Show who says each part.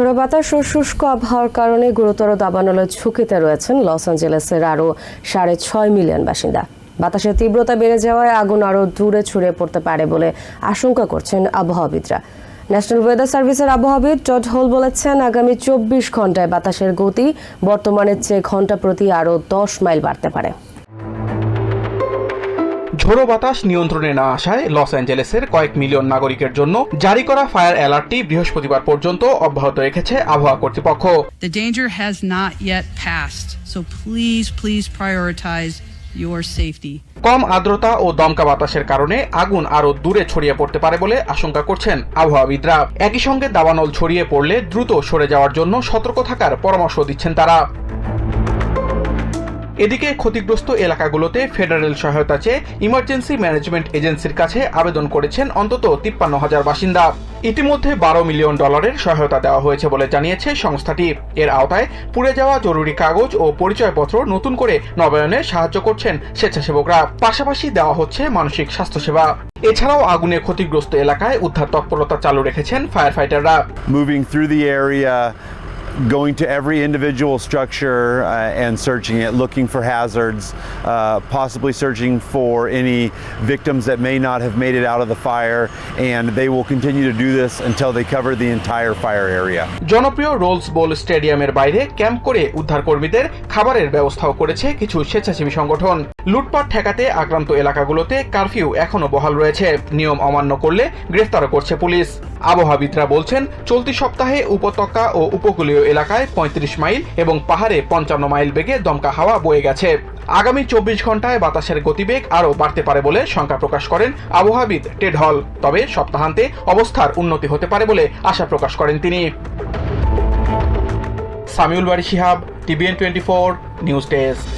Speaker 1: ঝোড়ো বাতাস ও শুষ্ক আবহাওয়ার কারণে গুরুতর দাবানলের ঝুঁকিতে রয়েছেন লস অ্যাঞ্জেলেসের আরও সাড়ে ছয় মিলিয়ন বাসিন্দা। বাতাসের তীব্রতা বেড়ে যাওয়ায় আগুন আরও দূরে ছড়িয়ে পড়তে পারে বলে আশঙ্কা করছেন আবহাওয়াবিদরা। ন্যাশনাল ওয়েদার সার্ভিসের আবহাওয়াবিদ টড হোল বলেছেন, আগামী চব্বিশ ঘন্টায় বাতাসের গতি বর্তমানের চেয়ে ঘণ্টা প্রতি আরও দশ মাইল বাড়তে পারে।
Speaker 2: ঝোড়ো বাতাস নিয়ন্ত্রণে না আসায় লস অ্যাঞ্জেলেসের কয়েক মিলিয়ন নাগরিকের জন্য জারি করা ফায়ার অ্যালার্টটি বৃহস্পতিবার পর্যন্ত অব্যাহত রেখেছে আবহাওয়া কর্তৃপক্ষ।
Speaker 3: The danger has not yet passed, so please, please prioritize your safety.
Speaker 2: কম আর্দ্রতা ও দমকা বাতাসের কারণে আগুন আরও দূরে ছড়িয়ে পড়তে পারে বলে আশঙ্কা করছেন আবহাওয়াবিদরা। একই সঙ্গে দাবানল ছড়িয়ে পড়লে দ্রুত সরে যাওয়ার জন্য সতর্ক থাকার পরামর্শ দিচ্ছেন তারা। এদিকে ক্ষতিগ্রস্ত এলাকাগুলোতে ফেডারেল সহায়তা চেয়ে ইমার্জেন্সি ম্যানেজমেন্ট এজেন্সির কাছে আবেদন করেছেন অন্তত তিপ্পান্ন হাজার বাসিন্দা। ইতিমধ্যে বারো মিলিয়ন ডলারের সহায়তা দেওয়া হয়েছে বলে জানিয়েছে সংস্থাটি। এর আওতায় পুড়ে যাওয়া জরুরি কাগজ ও পরিচয়পত্র নতুন করে নবায়নে সাহায্য করছেন স্বেচ্ছাসেবকরা। পাশাপাশি দেওয়া হচ্ছে মানসিক স্বাস্থ্যসেবা। এছাড়াও আগুনে ক্ষতিগ্রস্ত এলাকায় উদ্ধার তৎপরতা চালু রেখেছেন ফায়ার ফাইটাররা
Speaker 4: going to every individual structure uh, and searching it, looking for hazards, uh, possibly searching for any victims that may not have made it out of the fire, and they will continue to do this until they cover the entire fire area.
Speaker 2: জনপ্রিয় Rose Bowl স্টেডিয়ামের বাইরে camp করে উদ্ধারকর্মীদের খাবারের ব্যবস্থাও করেছে কিছু স্বেচ্ছাসেবী সংগঠন লুটপাট ঠেকাতে আক্রান্ত এলাকাগুলোতে কারফিউ এখনও বহাল রয়েছে নিয়ম অমান্য করলে গ্রেফতারও করছে পুলিশ আবহাওয়াবিদরা বলছেন, চলতি সপ্তাহে উপত্যকা ও উপকূলীয় এলাকায় পঁয়ত্রিশ মাইল এবং পাহাড়ে পঞ্চান্ন মাইল বেগে দমকা হাওয়া বয়ে গেছে। আগামী চব্বিশ ঘন্টায় বাতাসের গতিবেগ আরও বাড়তে পারে বলে শঙ্কা প্রকাশ করেন আবহাওয়াবিদ টেড হল। তবে সপ্তাহান্তে অবস্থার উন্নতি হতে পারে বলে আশা প্রকাশ করেন তিনি। Samiul Bari Shihab, TVN twenty four, news desk.